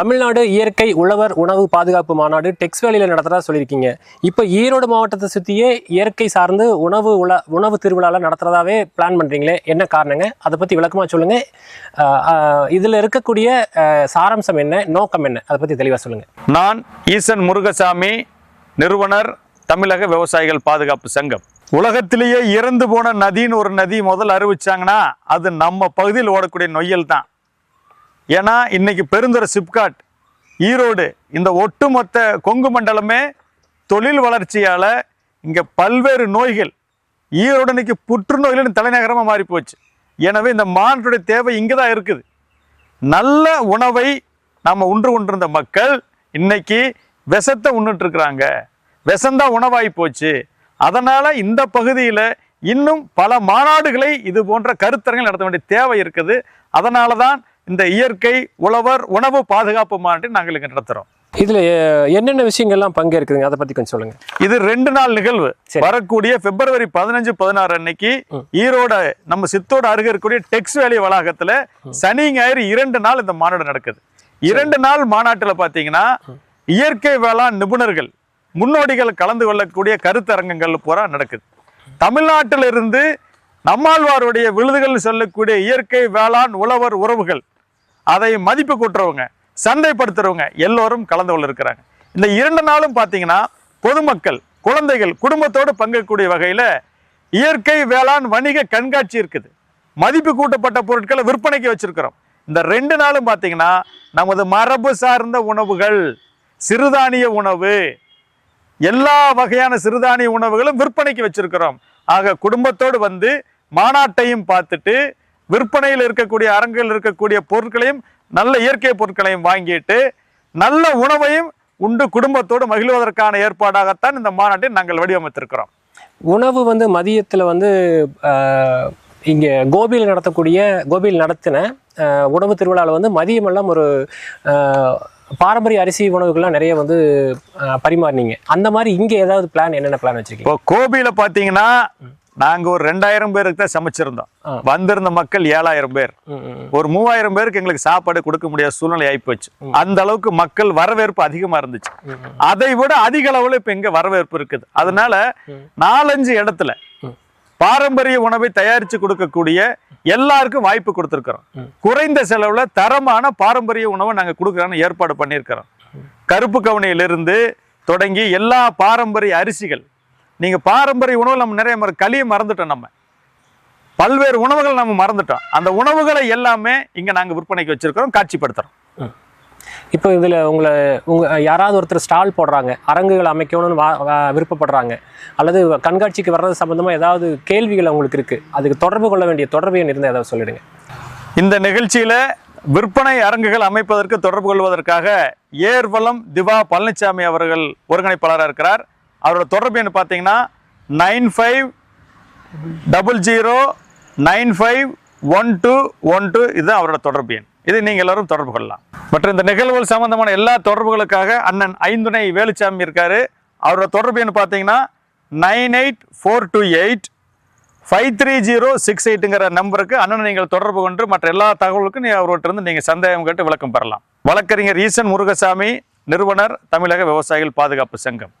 தமிழ்நாடு இயற்கை உழவர் உணவு பாதுகாப்பு மாநாடு டெக்ஸ் வேலியில் நடத்துறதா சொல்லியிருக்கீங்க. இப்போ ஈரோடு மாவட்டத்தை சுற்றியே இயற்கை சார்ந்து உணவு உல உணவு திருவிழாலாம் நடத்துறதாவே பிளான் பண்ணுறீங்களே என்ன காரணங்க? அதை பற்றி விளக்கமாக சொல்லுங்கள் இதில் இருக்கக்கூடிய சாராம்சம் என்ன? நோக்கம் என்ன? அதை பற்றி தெளிவாக சொல்லுங்கள் நான் ஈசன் முருகசாமி நிறுவனர் தமிழக விவசாயிகள் பாதுகாப்பு சங்கம். உலகத்திலேயே இறந்து போன நதின்னு ஒரு நதி முதல் அறிவிச்சாங்கன்னா அது நம்ம பகுதியில் ஓடக்கூடிய நொய்யல் தான். ஏன்னா இன்னைக்கு பெருந்துறை சிப்காட் ஈரோடு இந்த ஒட்டுமொத்த கொங்கு மண்டலமே தொழில் வளர்ச்சியால் இங்கே பல்வேறு நோய்கள் ஈரோடு இன்னைக்கு புற்றுநோய்களின் தலைநகரமாக மாறி போச்சு எனவே இந்த மாநிலத்துடைய தேவை இங்கே தான் இருக்குது. நல்ல உணவை நம்ம உண்டு கொண்டிருந்த மக்கள் இன்னைக்கு விஷத்தை உண்ணுட்டு இருக்கிறாங்க விஷம்தான் உணவாகி போச்சு. அதனால் இந்த பகுதியில் இன்னும் பல மாநாடுகளை இது போன்ற கருத்தரங்கள் நடத்த வேண்டிய தேவை இருக்குது. அதனால தான் இந்த இயற்கை உழவர் உணவு பாதுகாப்பு மாநாட்டை நாங்கள் இங்கே நடத்துகிறோம் இதில் என்னென்ன விஷயங்கள்லாம் பங்கேற்குதுங்க? அதை பற்றி கொஞ்சம் சொல்லுங்கள் இது ரெண்டு நாள் நிகழ்வு. வரக்கூடிய பிப்ரவரி பதினஞ்சு பதினாறு அன்னைக்கு ஈரோட நம்ம சித்தோட அருகே இருக்கக்கூடிய டெக்ஸ் வேலி வளாகத்துல சனி ஞாயிறு இரண்டு நாள் இந்த மாநாடு நடக்குது. இரண்டு நாள் மாநாட்டுல பாத்தீங்கன்னா இயற்கை வேளாண் நிபுணர்கள் முன்னோடிகள் கலந்து கொள்ளக்கூடிய கருத்தரங்கங்கள் பூரா நடக்குது. தமிழ்நாட்டில இருந்து நம்மாழ்வாருடைய விழுதுகள் சொல்லக்கூடிய இயற்கை வேளாண் உழவர் உறவுகள் அதை மதிப்பு கூட்டுறவங்க சந்தைப்படுத்துறவங்க எல்லோரும் கலந்து கொள்ள இருக்கிறாங்க. இந்த இரண்டு நாளும் பார்த்தீங்கன்னா பொதுமக்கள் குழந்தைகள் குடும்பத்தோடு பங்கக்கூடிய வகையில் இயற்கை வேளாண் வணிக கண்காட்சி இருக்குது. மதிப்பு கூட்டப்பட்ட பொருட்களை விற்பனைக்கு வச்சிருக்கிறோம். இந்த ரெண்டு நாளும் பார்த்தீங்கன்னா நமது மரபு சார்ந்த உணவுகள் சிறுதானிய உணவு எல்லா வகையான சிறுதானிய உணவுகளும் விற்பனைக்கு வச்சிருக்கிறோம். ஆக குடும்பத்தோடு வந்து மாநாட்டையும் பார்த்துட்டு விற்பனையில் இருக்கக்கூடிய அரங்கில் இருக்கக்கூடிய பொருட்களையும் நல்ல இயற்கை பொருட்களையும் வாங்கிட்டு நல்ல உணவையும் உண்டு குடும்பத்தோடு மகிழ்வதற்கான ஏற்பாடாகத்தான் இந்த மாநாட்டை நாங்கள் வடிவமைத்திருக்கிறோம். உணவு வந்து மதியத்தில் வந்து இங்கே கோபியில் நடத்தக்கூடிய கோபியில் நடத்தின உணவு திருவிழாவில் வந்து மதியமெல்லாம் ஒரு பாரம்பரிய அரிசி உணவுகள்லாம் நிறைய வந்து பரிமாறினீங்க. அந்த மாதிரி இங்கே ஏதாவது பிளான் என்னென்ன பிளான் வச்சிருக்கீங்க? இப்போ கோபியில பார்த்தீங்கன்னா நாங்க ஒரு ரெண்டாயிரம் பேருக்கு தான் சமைச்சிருந்தோம். வந்திருந்த மக்கள் ஏழாயிரம் பேர். ஒரு மூவாயிரம் பேருக்கு எங்களுக்கு சாப்பாடு கொடுக்க முடியாத சூழ்நிலை ஆயிப்போச்சு. அந்த அளவுக்கு மக்கள் வரவேற்பு அதிகமா இருந்துச்சு. அதை விட அதிக அளவுல இப்ப இங்க வரவேற்பு இருக்குது. அதனால நாலஞ்சு இடத்துல பாரம்பரிய உணவை தயாரிச்சு கொடுக்கக்கூடிய எல்லாருக்கும் வாய்ப்பு கொடுத்துருக்கிறோம். குறைந்த செலவுல தரமான பாரம்பரிய உணவை நாங்க கொடுக்கறோம்னு ஏற்பாடு பண்ணியிருக்கிறோம். கருப்பு கவுனியிலிருந்து தொடங்கி எல்லா பாரம்பரிய அரிசிகள் நீங்க பாரம்பரிய உணவு நம்ம நிறைய மற களியை மறந்துட்டோம் நம்ம. பல்வேறு உணவுகள் நம்ம மறந்துட்டோம். அந்த உணவுகளை எல்லாமே இங்க நாங்க விற்பனைக்கு வச்சிருக்கிறோம் காட்சிப்படுத்துறோம். இப்போ இதில் உங்களை உங்க யாராவது ஒருத்தர் ஸ்டால் போடுறாங்க அரங்குகள் அமைக்கணும்னு வா விருப்பப்படுறாங்க அல்லது கண்காட்சிக்கு வர்றது சம்பந்தமா ஏதாவது கேள்விகள் உங்களுக்கு இருக்கு அதுக்கு தொடர்பு கொள்ள வேண்டிய தொடர்பு எண் இருந்தால் ஏதாவது சொல்லிடுங்க. இந்த நிகழ்ச்சியில விற்பனை அரங்குகள் அமைப்பதற்கு தொடர்பு கொள்வதற்காக ஏர்வலம் திவா பழனிசாமி அவர்கள் ஒருங்கிணைப்பாளராக இருக்கிறார். அவரோட தொடர்பு என்ன பார்த்தீங்கன்னா nine five double zero nine five one two one two இதுதான் அவரோட தொடர்பு எண். இதை நீங்கள் எல்லாரும் தொடர்பு கொள்ளலாம். மற்றும் இந்த நிகழ்வுகள் சம்பந்தமான எல்லா தொடர்புகளுக்காக அண்ணன் ஐந்துணை வேலுச்சாமி இருக்கார். அவரோட தொடர்பு எண் பார்த்தீங்கன்னா nine eight four two eight five three zero six எயிட்டுங்கிற நம்பருக்கு அண்ணனை நீங்கள் தொடர்பு கொண்டு மற்ற எல்லா தகவலுக்கும் நீ அவர்கிட்டருந்து நீங்கள் சந்தேகம் கேட்டு விளக்கம் பெறலாம். வழக்கறிஞர் ஈசன் முருகசாமி நிறுவனர் தமிழக விவசாயிகள் பாதுகாப்பு சங்கம்.